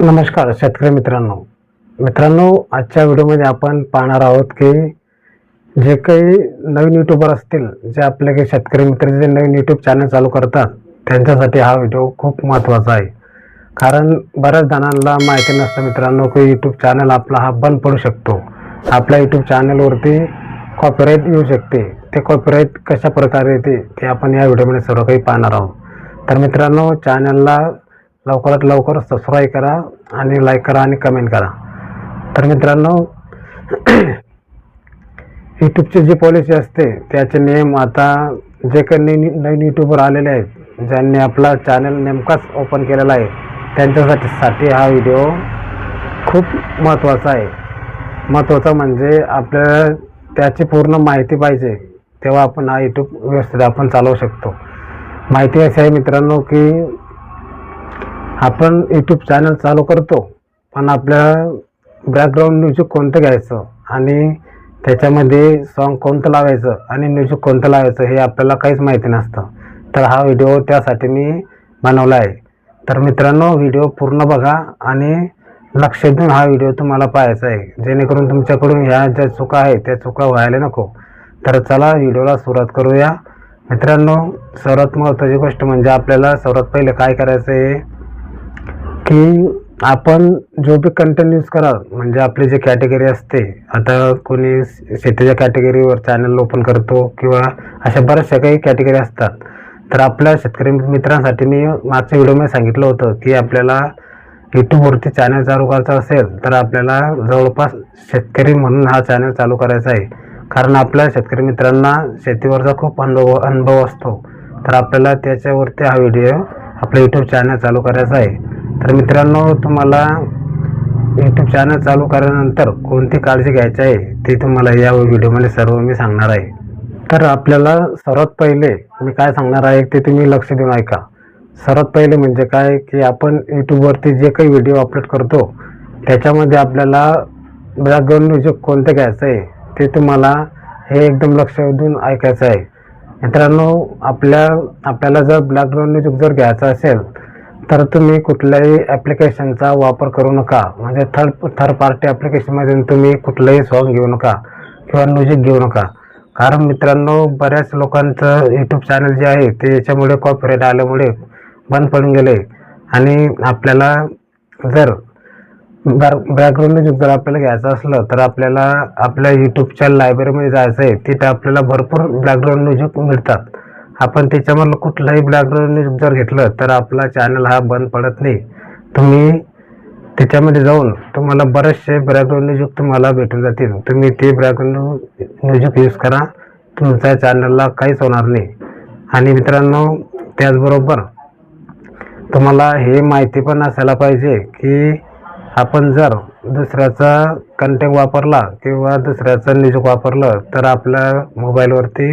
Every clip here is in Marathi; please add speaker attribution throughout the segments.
Speaker 1: नमस्कार शेतकरी मित्रांनो. मित्रांनो आजच्या व्हिडिओमध्ये आपण पाहणार आहोत की जे काही नवीन यूट्यूबर असतील जे आपले काही शेतकरी मित्र जे नवीन यूट्यूब चॅनल चालू करतात त्यांच्यासाठी हा व्हिडिओ खूप महत्त्वाचा आहे. कारण बऱ्याच जणांना माहिती नसतं मित्रांनो की यूट्यूब चॅनल आपला हा बंद पडू शकतो. आपल्या यूट्यूब चॅनलवरती कॉपीराईट येऊ शकते. ते कॉपीराईट कशा प्रकारे येते ते आपण या व्हिडिओमध्ये सर्व काही पाहणार आहोत. तर मित्रांनो चॅनलला लवकरात लवकर सबस्क्राईब करा आणि लाईक करा आणि कमेंट करा. तर मित्रांनो यूट्यूबची जी पॉलिसी असते त्याचे नियम आता जे काही नवीन नवीन यूट्यूबर आलेले आहेत ज्यांनी आपला चॅनल नेमकाच ओपन केलेला आहे त्यांच्यासाठी साठी हा व्हिडिओ खूप महत्त्वाचा आहे. महत्त्वाचा म्हणजे आपल्याला त्याची पूर्ण माहिती पाहिजे तेव्हा आपण हा यूट्यूब व्यवस्थित आपण चालवू शकतो. माहिती अशी आहे मित्रांनो की आपण यूट्यूब चॅनल चालू करतो पण आपल्या बॅकग्राऊंड म्युझिक कोणतं घ्यायचं? आणि त्याच्यामध्ये सॉन्ग कोणतं लावायचं? आणि म्युझिक कोणतं लावायचं? हे आपल्याला काहीच माहिती नसतं. तर हा व्हिडिओ त्यासाठी मी बनवला आहे. तर मित्रांनो व्हिडिओ पूर्ण बघा आणि लक्ष देऊन हा व्हिडिओ तुम्हाला पाहायचा आहे. जेणेकरून तुमच्याकडून ह्या ज्या चुका आहेत त्या चुका व्हायला नको. तर चला व्हिडिओला सुरुवात करूया. मित्रांनो सर्वात महत्त्वाची गोष्ट म्हणजे आपल्याला सर्वात पहिले काय करायचं आहे? की आपण जो बी कंटेंट यूज कराल म्हणजे आपली जी कॅटेगरी असते आता कोणी शेतीच्या कॅटेगरीवर चॅनल ओपन करतो किंवा अशा बऱ्याचशा काही कॅटेगरी असतात. तर आपल्या शेतकरी मित्रांसाठी मी मागच्या व्हिडिओमध्ये सांगितलं होतं की आपल्याला यूट्यूबवरती चॅनल चालू करायचा असेल तर आपल्याला जवळपास शेतकरी म्हणून हा चॅनल चालू करायचा आहे. कारण आपल्या शेतकरी मित्रांना शेतीवरचा खूप अनुभव अनुभव असतो. तर आपल्याला त्याच्यावरती हा व्हिडिओ आपलं यूट्यूब चॅनल चालू करायचा आहे. तर मित्रांनो तुम्हाला यूट्यूब चॅनल चालू केल्यानंतर कोणती काळजी घ्यायची आहे ते तुम्हाला या व्हिडिओमध्ये सर्व मी सांगणार आहे. तर आपल्याला सर्वात पहिले मी काय सांगणार आहे ते तुम्ही लक्ष देऊन ऐका. सर्वात पहिले म्हणजे काय की आपण यूट्यूबवरती जे काही व्हिडिओ अपलोड करतो त्याच्यामध्ये आपल्याला बॅकग्राऊंड म्युझिक कोणतं घ्यायचं आहे ते तुम्हाला हे एकदम लक्ष देऊन ऐकायचं आहे. मित्रांनो आपल्या आपल्याला जर बॅकग्राऊंड म्युझिक जर घ्यायचं असेल तर तुम्ही कुठल्याही ॲप्लिकेशनचा वापर करू नका. म्हणजे थर्ड थर्ड पार्टी ॲप्लिकेशनमधून तुम्ही कुठलंही सॉन्ग घेऊ नका किंवा म्युझिक घेऊ नका. कारण मित्रांनो बऱ्याच लोकांचं यूट्यूब चॅनल जे आहे ते याच्यामुळे कॉपीराईट आल्यामुळे बंद पडून गेले. आणि आपल्याला जर बॅकग्राऊंड म्युझिक जर आपल्याला घ्यायचं असलं तर आपल्याला आपल्या यूट्यूबच्या लायब्ररीमध्ये जायचं आहे. तिथे आपल्याला भरपूर बॅकग्राऊंड म्युझिक मिळतात. आपण त्याच्यामधलं कुठलंही बॅकग्राऊंड न्यूज जर घेतलं तर आपला चॅनल हा बंद पडत नाही. तुम्ही त्याच्यामध्ये जाऊन तुम्हाला बरेचसे बॅकग्राऊंड न्यूज तुम्हाला भेटून जातील. तुम्ही ते बॅकग्राऊंड म्युझिक यूज करा. तुमच्या चॅनलला काहीच होणार नाही. आणि मित्रांनो त्याचबरोबर तुम्हाला हे माहिती पण असायला पाहिजे की आपण जर दुसऱ्याचा कंटेंट वापरला किंवा दुसऱ्याचं म्युझिक वापरलं तर आपल्या मोबाईलवरती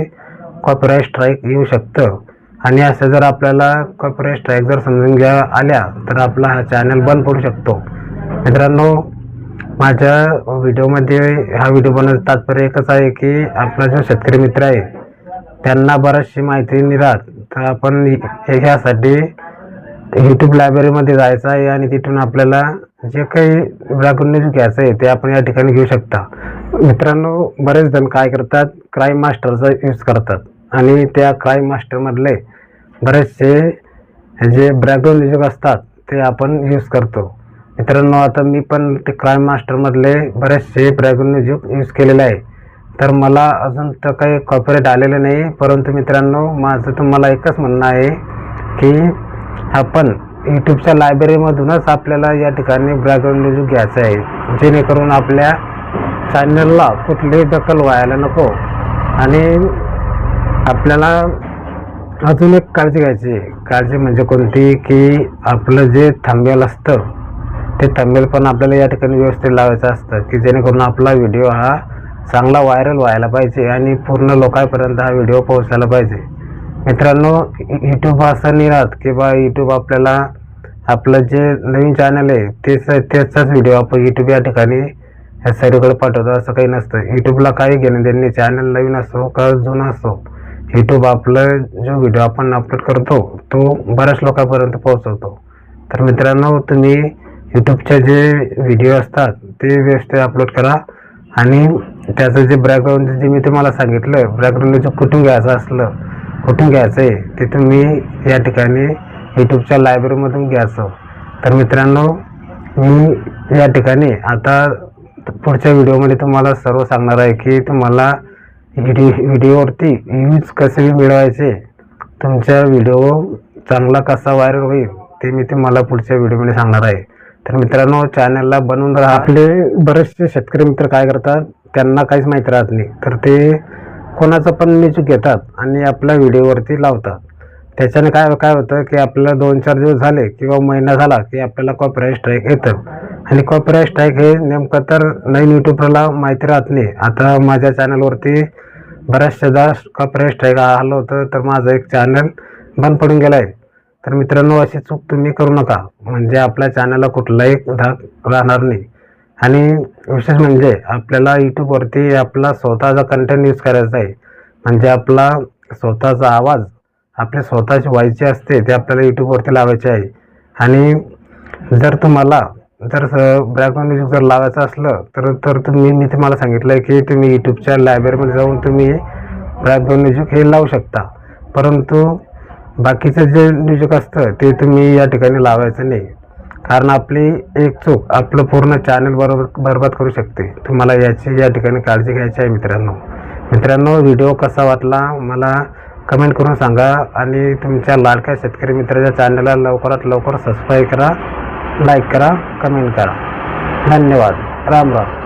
Speaker 1: कॉपीराईट स्ट्राईक येऊ शकतं. आणि असं जर आपल्याला कॉपीराईट स्ट्राईक जर समजून घ्या आल्या तर आपला हा चॅनल बंद पडू शकतो. मित्रांनो माझ्या व्हिडिओमध्ये हा व्हिडिओ बनवण्याचं तात्पर्य एकच आहे की आपला जो शेतकरी मित्र आहे त्यांना बरीचशी माहिती निरात तर आपण हे ह्यासाठी यूट्यूब लायब्ररीमध्ये जायचं आहे आणि तिथून आपल्याला जे काही बॅकग्राऊंड न्यूज घ्यायचं आहे ते आपण या ठिकाणी घेऊ शकता. मित्रांनो बरेच जण काय करतात क्राईम मास्टरचा यूज करतात. आणि त्या क्राईम मास्टरमधले बरेचसे जे बॅकग्राऊंड म्युझिक असतात ते आपण यूज करतो. मित्रांनो आता मी पण ते क्राईम मास्टरमधले बरेचसे बॅकग्राऊंड म्युझिक यूज केलेले आहे. तर मला अजून तर काही कॉपरेट आलेलं नाही परंतु मित्रांनो माझं तुम्हाला एकच म्हणणं आहे की आपण यूट्यूबच्या लायब्ररीमधूनच आपल्याला या ठिकाणी बॅकग्राऊंड म्युझिक घ्यायचं आहे. जेणेकरून आपल्या चॅनलला कुठलीही दखल व्हायला नको. आणि आपल्याला अजून एक काळजी घ्यायची. आहे. काळजी म्हणजे कोणती? की आपलं जे थांबेल असतं ते थांबेल पण आपल्याला या ठिकाणी व्यवस्थित लावायचं असतं की जेणेकरून आपला व्हिडिओ हा चांगला व्हायरल व्हायला पाहिजे आणि पूर्ण लोकांपर्यंत हा व्हिडिओ पोहोचायला पाहिजे. मित्रांनो यूट्यूब असा निरात की बा यूट्यूब आपल्याला आपलं जे नवीन चॅनल आहे तेच त्याचाच व्हिडिओ आपण यूट्यूब या ठिकाणी ह्या सर्वकडे पाठवतो असं काही नसतं. यूट्यूबला काही घेणं देणे चॅनल नवीन असो का जुना असो यूट्यूब आपलं जो व्हिडिओ आपण अपलोड करतो तो बऱ्याच लोकांपर्यंत पोहोचवतो. तर मित्रांनो तुम्ही यूट्यूबचे जे व्हिडिओ असतात ते व्यवस्थित अपलोड करा. आणि त्याचं जे बॅकग्राऊंड जे मी तुम्हाला सांगितलं बॅकग्राऊंड कुठून घ्यायचं असलं कुठून घ्यायचं आहे ते तुम्ही या ठिकाणी यूट्यूबच्या लायब्ररीमधून घ्यायचं. तर मित्रांनो मी या ठिकाणी आता पुढच्या व्हिडिओमध्ये तुम्हाला सर्व सांगणार आहे की तुम्हाला व्हिडिओ व्हिडिओवरती व्ह्यूज कसे मिळवायचे तुमचा व्हिडिओ चांगला कसा व्हायरल होईल ते मी तुम्हाला पुढच्या व्हिडिओमध्ये सांगणार आहे. तर मित्रांनो चॅनलला बनवून राहा. आपले बरेचसे शेतकरी मित्र काय करतात त्यांना काहीच माहीत राहत नाही. तर ते कोणाचं पण म्युझिक घेतात आणि आपल्या व्हिडिओवरती लावतात. त्याच्याने काय काय होतं की आपल्याला दोन चार दिवस झाले किंवा महिना झाला की आपल्याला कॉपीराईट स्ट्राईक येतं. आणि कॉपीराईट स्ट्राईक हे नेमकं तर नवीन यूट्यूबरला माहिती राहत नाही. आता माझ्या चॅनलवरती बऱ्याचशा कॉपीराईट स्ट्राईक आलं होतं तर माझं एक चॅनल बंद पडून गेलं आहे. तर मित्रांनो अशी चूक तुम्ही करू नका. म्हणजे आपल्या चॅनलला कुठलाही धाक राहणार नाही. आणि विशेष म्हणजे आपल्याला यूट्यूबवरती आपला स्वतःचा कंटेंट यूज करायचा आहे. म्हणजे आपला स्वतःचा आवाज आपले स्वतःची व्हायची असते ते आपल्याला यूट्यूबवरती लावायचे आहे. आणि जर तुम्हाला जर बॅकग्राऊंड म्युझिक जर लावायचं असलं तर तर तुम्ही मी तुम्हाला सांगितलं आहे की तुम्ही यूट्यूबच्या लायब्ररीमध्ये जाऊन तुम्ही बॅकग्राऊंड म्युझिक हे लावू शकता. परंतु बाकीचं जे म्युझिक असतं ते तुम्ही या ठिकाणी लावायचं नाही. कारण आपली एक चूक आपलं पूर्ण चॅनल बरोबर बरबाद करू शकते. तुम्हाला याची या ठिकाणी काळजी घ्यायची आहे मित्रांनो. मित्रांनो व्हिडिओ कसा वाटला मला कमेंट करून सांगा आणि तुमच्या लाडक्या शेतकरी मित्राच्या चॅनलला लवकरात लवकर सबस्क्राईब करा. लाईक करा कमेंट करा. धन्यवाद. राम राम.